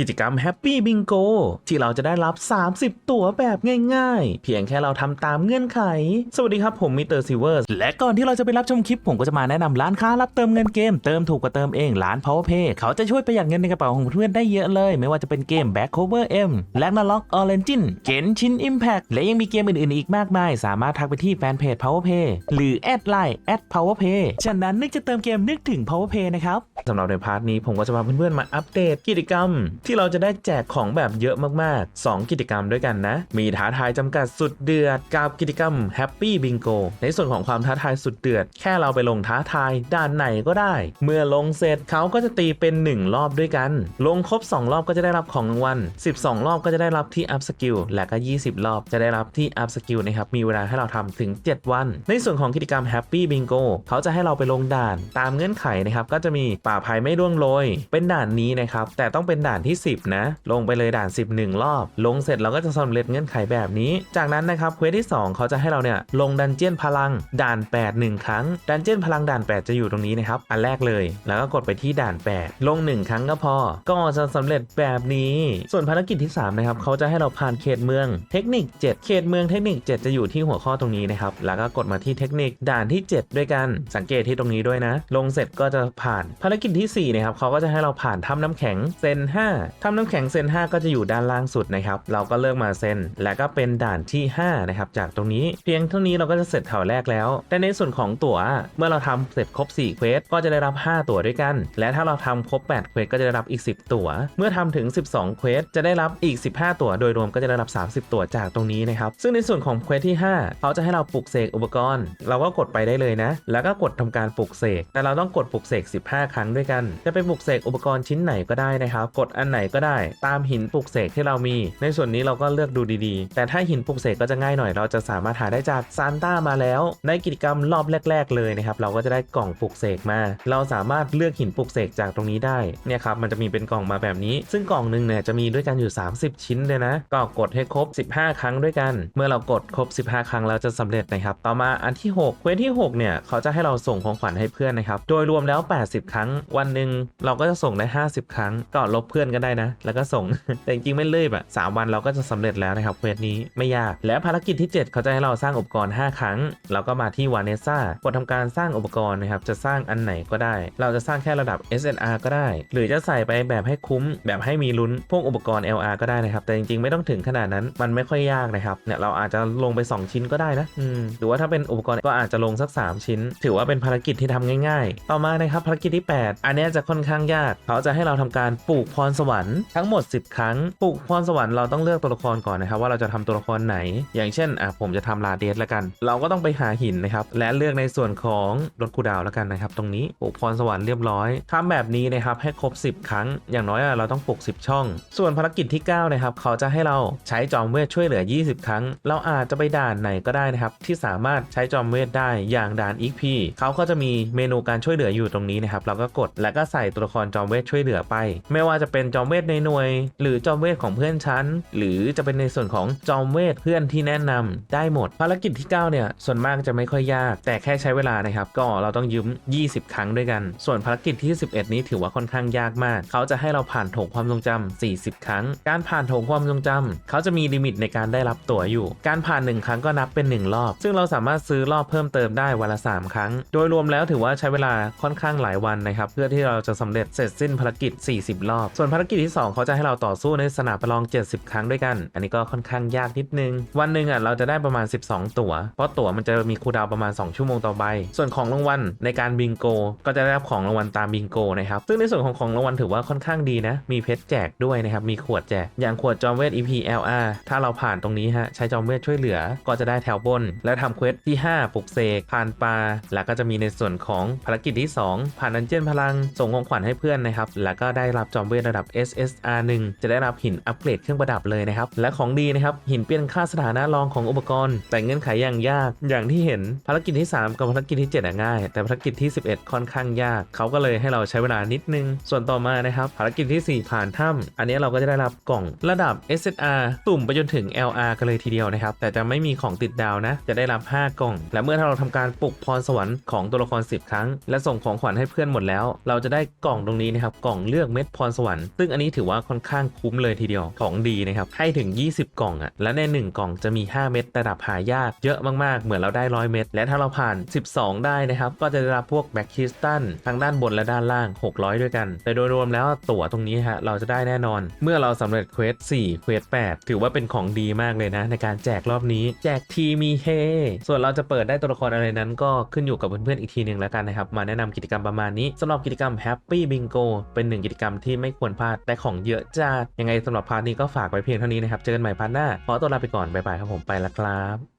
กิจกรรม Happy Bingo ที่เราจะได้รับ 30 ตั๋วแบบง่ายๆ เพียงแค่เราทำตามเงื่อนไข สวัสดีครับผมมิสเตอร์ซิเวอร์และก่อนที่เราจะไปรับชมคลิป ผมก็จะมาแนะนำร้านค้ารับเติมเงินเกม เติมถูกกว่าเติมเองร้าน Powerpay เขาจะช่วยประหยัดเงินในกระเป๋าของเพื่อนได้เยอะเลย ไม่ว่าจะเป็นเกม Back Cover M l a g n a r o k Origin Genshin Impact และยังมีเกมอื่นๆอีกมากมาย สามารถทักไปที่แฟนเพจ Powerpay หรือแอดไลน์ @powerpay ฉะนั้นนึกจะเติมเกมนึกถึง Powerpay นะครับสำหรับในพาร์ทนี้ผมก็จะพาเพื่อนๆมาอัปเดตกิจกรรมที่เราจะได้แจกของแบบเยอะมากๆ 2 กิจกรรมด้วยกันนะ มีท้าทายจำกัดสุดเดือดกับกิจกรรม Happy Bingo ในส่วนของความท้าทายสุดเดือด แค่เราไปลงท้าทายด้านไหนก็ได้ เมื่อลงเสร็จเขาก็จะตีเป็น 1 รอบด้วยกัน ลงครบ 2 รอบก็จะได้รับของรางวัล 12 รอบก็จะได้รับที่ Up Skill และก็ 20 รอบจะได้รับที่ Up Skill นะครับ มีเวลาให้เราทำถึง 7 วัน ในส่วนของกิจกรรม Happy Bingo เขาจะให้เราไปลงด่าน ตามเงื่อนไขนะครับ ก็จะมีป่าภัยไม่ร่วงโรย เป็นด่านนี้นะครับ แต่ต้องเป็นด่านที่10 นะ ลงไปเลยด่าน 10 1 รอบ ลงเสร็จเราก็จะสำเร็จเงื่อนไขแบบนี้ จากนั้นนะครับเควสที่ 2 เขาจะให้เราเนี่ยลงดันเจียนพลังด่าน 8 1 ครั้ง ดันเจียนพลังด่าน 8 จะอยู่ตรงนี้นะครับ อันแรกเลย แล้วก็กดไปที่ด่าน 8 ลง 1 ครั้งก็พอ ก็จะสำเร็จแบบนี้ ส่วนภารกิจที่ 3 นะครับ เขาจะให้เราผ่านเขตเมือง เทคนิค 7 เขตเมืองเทคนิค 7 จะอยู่ที่หัวข้อตรงนี้นะครับ แล้วก็กดมาที่เทคนิคด่านที่ 7 ด้วยกัน สังเกตที่ตรงนี้ด้วยนะ ลงเสร็จก็จะผ่าน ภารกิจที่4นะครับ เขาก็จะให้เราผ่านถ้ำน้ำแข็งเซน5ถ้ำน้ำแข็งเซน5ก็จะอยู่ด้านล่างสุดนะครับ เราก็เลือกมาเซนและก็เป็นด่านที่ 5 นะครับ จากตรงนี้เพียงเท่านี้เราก็จะเสร็จแถวแรกแล้ว แต่ในส่วนของตั๋วเมื่อเราทำเสร็จครบ4เควสก็จะได้รับ 5 ตั๋วด้วยกัน และถ้าเราทำครบ8เควสก็จะได้รับอีก 10 ตั๋ว เมื่อทำถึง 12เควสจะได้รับอีก 15 ตั๋วโดยรวมก็จะได้รับ 30 ตั๋วจากตรงนี้นะครับ ซึ่งในส่วนของเควสที่ 5 เขาจะให้เราปลุกเสกอุปกรณ์ เราก็กดไปได้เลยนะ แล้วก็กดทำการปลุกเสกแต่เราต้องกดปลุกเสก15 ครั้งด้วยกัน จะไปปลุกเสกอุปกรณ์ชิ้นไหนก็ได้นะครับ กดอันไหนก็ได้ ตามหินปลุกเสกที่เรามี ในส่วนนี้เราก็เลือกดูดีๆ แต่ถ้าหินปลุกเสกก็จะง่ายหน่อย เราจะสามารถหาได้จากซานต้ามาแล้ว ในกิจกรรมรอบแรก ๆ เลยนะครับ เราก็จะได้กล่องปลุกเสกมา เราสามารถเลือกหินปลุกเสกจากตรงนี้ได้ เนี่ยครับ มันจะมีเป็นกล่องมาแบบนี้ ซึ่งกล่องหนึ่งเนี่ยจะมีด้วยกันอยู่ 30 ชิ้นเลยนะ ก็กดให้ครบ 15 ครั้งด้วยกัน เมื่อเรากดครบ 15 ครั้งแล้วจะสำเร็จนะครับ ต่อมาอันที่6เควสที่ 6 เนี่ย เขาจะให้เราส่งของขวัญให้เพื่อนนะครับ โดยรวมแล้ว 80 ครั้ง วันหนึ่งเราก็จะส่งได้ 50 ครั้ง ก็ลบเพื่อนก็ได้นะ แล้วก็ส่ง แต่จริงๆไม่เลื่อยแบบสามวันเราก็จะสำเร็จแล้วนะครับเควสนี้ไม่ยาก และภารกิจที่ 7 เขาจะให้เราสร้างอุปกรณ์ 5 ครั้ง เราก็มาที่วาเนซ่ากดทำการสร้างอุปกรณ์นะครับ จะสร้างอันไหนก็ได้ เราจะสร้างแค่ระดับ SNR ก็ได้ หรือจะใส่ไปแบบให้คุ้ม แบบให้มีลุ้น พวกอุปกรณ์ LR ก็ได้นะครับ แต่จริงๆไม่ต้องถึงขนาดนั้น มันไม่ค่อยยากนะครับ เนี่ยเราอาจจะลงไป 2 ชิ้นก็ได้นะ อืม หรือว่าถ้าเป็นอุปกรณ์ก็อาจจะลงสัก 3 ชิ้น ถือว่าเป็นภารกิจที่ทำง่าย ๆ ต่อมานะครับภารกิจที่ 8 อันนี้จะค่อนข้างยาก เขาจะให้เราทำการปลูกพรสวรรค์ทั้งหมด 10 ครั้งปลูกพรสวรรค์เราต้องเลือกตัวละครก่อนนะครับว่าเราจะทำตัวละครไหน อย่างเช่นอะผมจะทำลาเดสแล้วกัน เราก็ต้องไปหาหินนะครับและเลือกในส่วนของรถคูดาวแล้วกันนะครับตรงนี้ปลูกพรสวรรค์เรียบร้อยทำแบบนี้นะครับให้ครบ 10 ครั้ง อย่างน้อยเราต้องปลูก10 ช่อง ส่วนภารกิจที่9นะครับเขาจะให้เราใช้จอมเวทช่วยเหลือ 20 ครั้ง เราอาจจะไปด่านไหนก็ได้นะครับที่สามารถใช้จอมเวทได้อย่างด่านอีกพีเขาก็จะมีเมนูการช่วยเหลืออยู่ตรงนี้นะครับเราก็กดแล้วก็ใส่ตัวละครจอมเวทช่วยเหลือไป ไม่ว่าจะเป็นจอมเวทในหน่วย หรือจอมเวทของเพื่อนชั้น หรือจะเป็นในส่วนของจอมเวทเพื่อนที่แนะนำได้หมด ภารกิจที่ 9 เนี่ยส่วนมากจะไม่ค่อยยาก แต่แค่ใช้เวลานะครับ ก็เราต้องยืม 20 ครั้งด้วยกัน ส่วนภารกิจที่ 11 นี้ถือว่าค่อนข้างยากมาก เขาจะให้เราผ่านโถงความทรงจำ40 ครั้ง การผ่านโถงความทรงจำเขาจะมีลิมิตในการได้รับตั๋วอยู่ การผ่าน 1 ครั้งก็นับเป็น 1 รอบ ซึ่งเราสามารถซื้อรอบเพิ่มเติมได้วันละ 3 ครั้ง โดยรวมแล้วถือว่าใช้เวลาค่อนข้างหลายวันนะครับเพื่อที่เราจะสำเร็จเสร็จสิ้นภารกิจ 40 รอบ ส่วนภารกิจที่ 2 เขาจะให้เราต่อสู้ในสนามประลอง 70 ครั้งด้วยกัน อันนี้ก็ค่อนข้างยากนิดนึง วันหนึ่งอะเราจะได้ประมาณ 12 ตั๋ว เพราะตั๋วมันจะมีคูดาวประมาณ 2 ชั่วโมงต่อใบ ส่วนของรางวัลในการบิงโก ก็จะได้รับของรางวัลตามบิงโกนะครับ ซึ่งในส่วนของของรางวัลถือว่าค่อนข้างดีนะ มีเพชรแจกด้วยนะครับ มีขวดแจก อย่างขวดจอมเวท EPLR ถ้าเราผ่านตรงนี้ฮะ ใช้จอมเวทช่วยเหลือ ก็จะได้แถวบน แล้วทำเควสที่ 5ปลุกเสกผ่านปลา แล้วก็จะมีในส่วนของภารกิจที่ 2 ผ่านดันเจียนพลัง ส่งของขวัญให้เพื่อนนะครับ แล้วก็ได้รับจอมเวทระดับ SSR 1 จะได้รับหินอัปเกรดเครื่องประดับเลยนะครับ และของดีนะครับหินเปลี่ยนค่าสถานะรองของอุปกรณ์ แต่เงื่อนไขอย่างยากอย่างที่เห็นภารกิจที่ 3 กับภารกิจที่7ง่าย แต่ภารกิจที่ 11 ค่อนข้างยาก เขาก็เลยให้เราใช้เวลานิดนึง ส่วนต่อมานะครับภารกิจที่ 4 ผ่านถ้ำอันนี้เราก็จะได้รับกล่องระดับ SSR ตุ่มไปจนถึง LR กันเลยทีเดียวนะครับแต่จะไม่มีของติดดาวนะ จะได้รับ 5 กล่อง และเมื่อเราทำการปลุกพรสวรรค์ของตัวละคร 10 ครั้ง และส่งของขวัญให้เพื่อนหมดแล้ว เราจะได้กล่องตรงนี้นะครับกล่องเลือกเม็ดพรสวรรค์ซึ่งอันนี้ถือว่าค่อนข้างคุ้มเลยทีเดียวของดีนะครับให้ถึง 20 กล่องอะและใน 1 กล่องจะมี 5 เม็ดระดับหายากเยอะมากๆ เหมือนเราได้ 100 เม็ดและถ้าเราผ่าน 12 ได้นะครับก็จะได้รับพวกแบ็กคิสตันทั้งด้านบนและด้านล่าง 600 ด้วยกัน แต่โดยรวมแล้วตั๋วตรงนี้ฮะเราจะได้แน่นอน เมื่อเราสำเร็จเควส4เควส8ถือว่าเป็นของดีมากเลยนะ ในการแจกรอบนี้ แจกทีมีเฮส่วนเราจะเปิดได้ตัวละครอะไรนั้น ก็ขึ้นอยู่กับเพื่อนๆอีกทีหนึ่งแล้วกันนะครับมาแนะนำกิจกรรมประมาณนี้สำหรับกิจกรรม Happy Bingo เป็นหนึ่งกิจกรรมที่ไม่ควรพลาดแต่ของเยอะจ้ายังไงสำหรับพาร์ทนี้ก็ฝากไว้เพียงเท่านี้นะครับ เจอกันใหม่พาร์ทหน้า ขอตัวลาไปก่อน บ๊ายบายครับผมไปแล้วครับ